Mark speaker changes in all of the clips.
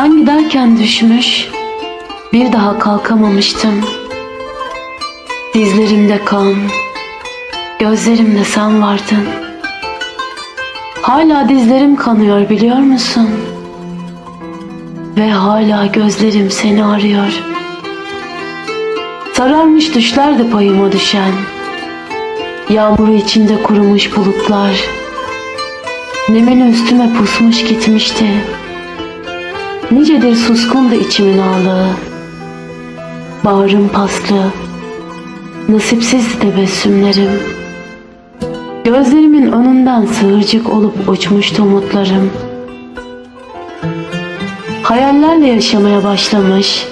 Speaker 1: Sen giderken düşmüş, bir daha kalkamamıştım. Dizlerimde kan, gözlerimde sen vardın. Hala dizlerim kanıyor biliyor musun? Ve hala gözlerim seni arıyor. Sararmış düşlerdi payıma düşen. Yağmuru içinde kurumuş bulutlar. Nemini üstüme pusmuş gitmişti. Nicedir suskundu içimin ağlığı. Bağrım paslı, nasipsizdi tebessümlerim. Gözlerimin önünden sığırcık olup uçmuştu umutlarım. Hayallerle yaşamaya başlamış,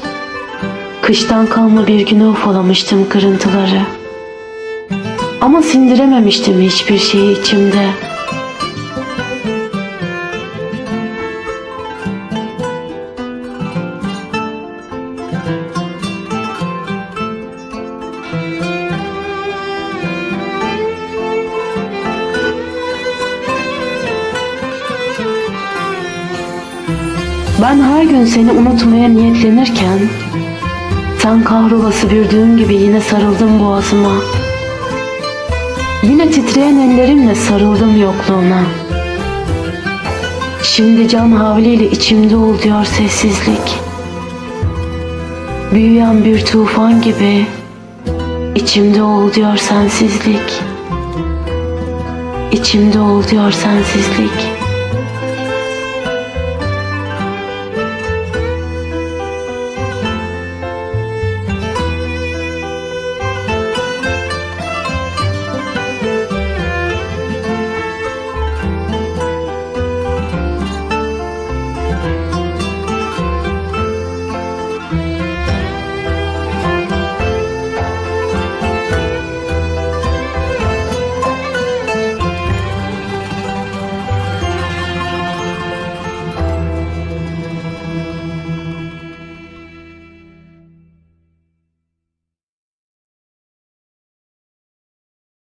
Speaker 1: kıştan kalma bir güne ufalamıştım kırıntıları. Ama sindirememiştim hiçbir şeyi içimde. Ben her gün seni unutmaya niyetlenirken sen kahrolası bir düğüm gibi yine sarıldım boğazıma. Yine titreyen ellerimle sarıldım yokluğuna. Şimdi can havliyle içimde ol diyor sessizlik. Büyüyen bir tufan gibi içimde ol diyor sensizlik. İçimde ol diyor sensizlik.